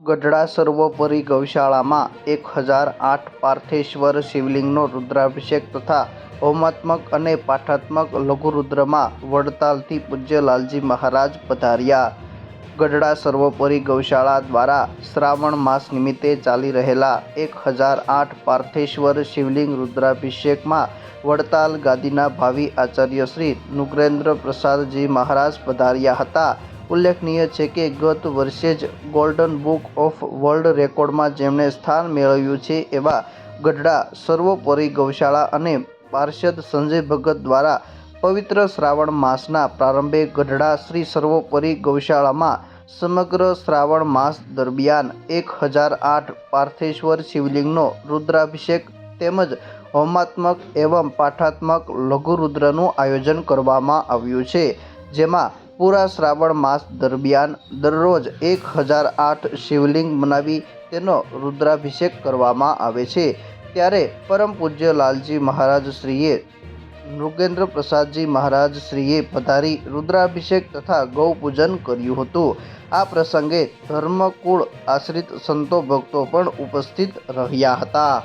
ગઢડા સર્વોપરી ગૌશાળામાં એક હજાર આઠ પાર્થેશ્વર શિવલિંગનો રુદ્રાભિષેક તથા હોમાત્મક અને પાઠાત્મક લઘુરુદ્રમાં વડતાલથી પૂજ્ય લાલજી મહારાજ પધાર્યા. ગઢડા સર્વોપરી ગૌશાળા દ્વારા શ્રાવણ માસ નિમિત્તે ચાલી રહેલા એક હજાર આઠ પાર્થેશ્વર શિવલિંગ રુદ્રાભિષેકમાં વડતાલ ગાદીના ભાવિ આચાર્ય શ્રી નુગ્રેન્દ્ર પ્રસાદજી મહારાજ પધાર્યા હતા. ઉલ્લેખનીય છે કે ગત વર્ષે જ ગોલ્ડન બુક ઓફ વર્લ્ડ રેકોર્ડમાં જેમણે સ્થાન મેળવ્યું છે એવા ગઢડા, સર્વોપરી ગૌશાળા અને પાર્ષદ સંજય ભગત દ્વારા પવિત્ર શ્રાવણ માસના પ્રારંભે ગઢડા શ્રી સર્વોપરી ગૌશાળામાં સમગ્ર શ્રાવણ માસ દરમિયાન એક હજાર આઠ પાર્થેશ્વર શિવલિંગનો રુદ્રાભિષેક તેમજ હોમાત્મક એવં પાઠાત્મક લઘુરુદ્રનું આયોજન કરવામાં આવ્યું છે, જેમાં પૂરા શ્રાવણ માસ દરમિયાન દરરોજ એક હજાર આઠ શિવલિંગ બનાવી તેનો રુદ્રાભિષેક કરવામાં આવે છે. ત્યારે પરમ પૂજ્ય લાલજી મહારાજ શ્રીએ, નૃગેન્દ્ર પ્રસાદજી મહારાજ શ્રીએ પધારી રુદ્રાભિષેક તથા ગૌપૂજન કર્યું હતું. આ પ્રસંગે ધર્મકુળ આશ્રિત સંતો ભક્તો પણ ઉપસ્થિત રહ્યા હતા.